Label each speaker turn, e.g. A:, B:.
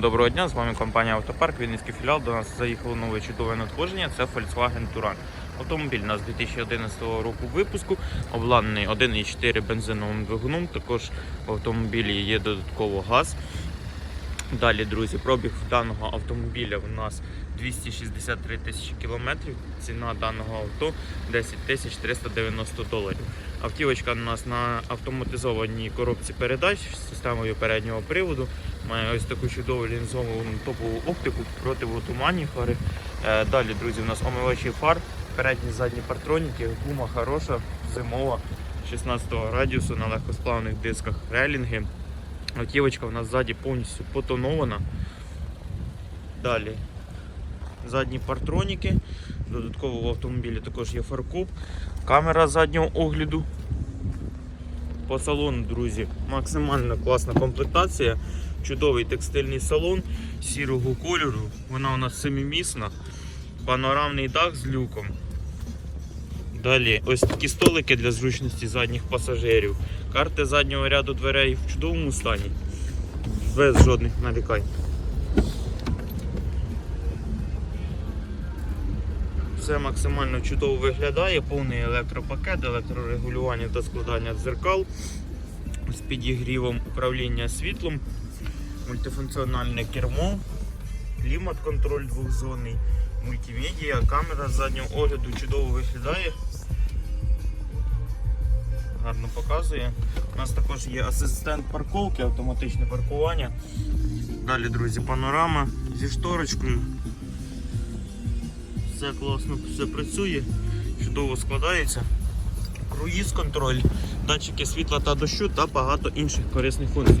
A: Доброго дня, з вами компанія Автопарк, Вінницький філіал. До нас заїхало нове чудове надходження. Це Volkswagen Touran. Автомобіль у нас 2011 року випуску, обладнаний 1,4 бензиновим двигуном. Також в автомобілі є додатково газ. Далі, друзі, пробіг даного автомобіля у нас 263 тисячі кілометрів. Ціна даного авто 10 тисяч 390 доларів. Автівочка у нас на автоматизованій коробці передач з системою переднього приводу. Має ось таку чудову лінзову топову оптику проти туманні фари. Е, Далі, друзі, у нас омивачі фар, передні задні партроніки, гума хороша, зимова 16 радіусу на легкосплавних дисках релінги. Автівочка у нас ззаді повністю потонована. Далі задні партроніки. Додатково в автомобілі також є фаркоп, камера заднього огляду. По салону, друзі, максимально класна комплектація. Чудовий текстильний салон сірого кольору. Вона у нас семимісна. Панорамний дах з люком. Далі ось такі столики для зручності задніх пасажирів. Карти заднього ряду дверей в чудовому стані. Без жодних нарікань. Все максимально чудово виглядає, повний електропакет, електрорегулювання та складання дзеркал з підігрівом управління світлом, мультифункціональне кермо, клімат-контроль двохзонний, мультимедіа, камера з заднього огляду чудово виглядає. Гарно показує. У нас також є асистент парковки, автоматичне паркування. Далі, друзі, панорама зі шторочкою. Все класно, все працює, чудово складається. Круїз контроль, датчики світла та дощу та багато інших корисних функцій.